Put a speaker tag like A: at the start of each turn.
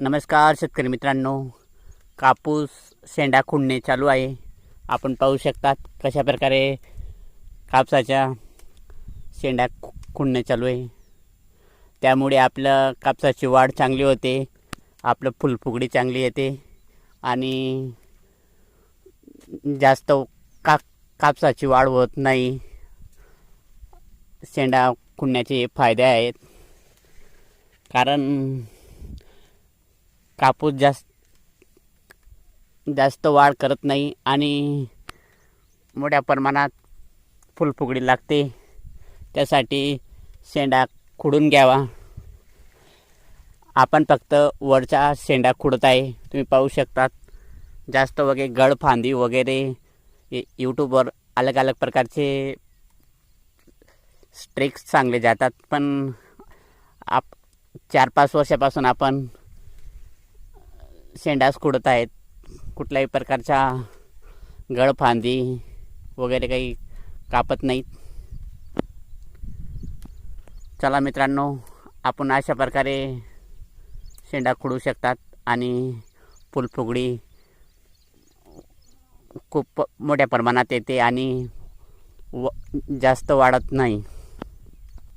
A: नमस्कार शेतकरी मित्रांनो. कापूस शेंडा खुडणे चालू आहे. आपण पाहू शकतात कशा प्रकारे कापसाच्या शेंडा खुंडणे खुडणे चालू आहे. त्यामुळे आपलं कापसाची वाढ चांगली होते. आपलं फुलफुगडी चांगली येते. आणि जास्त का कापसाची वाढ होत नाही. शेंडा खुडण्याचे फायदे आहेत. कारण कापूस जास्त जास्त वाढ करत नाही आणि मोठ्या प्रमाणात फुलफुगडी लागते. त्यासाठी शेंडा खुडून घ्यावा. आपण फक्त वरचा शेंडा खुडत आहे. तुम्ही पाहू शकतात. जास्त वगैरे गळ फांदी वगैरे यूट्यूबवर अलग अलग प्रकारचे स्ट्रिक्स चांगले जातात. पण आप चार पाच वर्षापासून आपण शेंडास कुडत आहेत. कुठल्याही प्रकारच्या गळफांदी वगैरे काही कापत नाहीत. चला मित्रांनो आपण अशा प्रकारे शेंडा खुडू शकतात आणि फुलफुगडी खूप मोठ्या प्रमाणात येते आणि व जास्त वाढत नाही.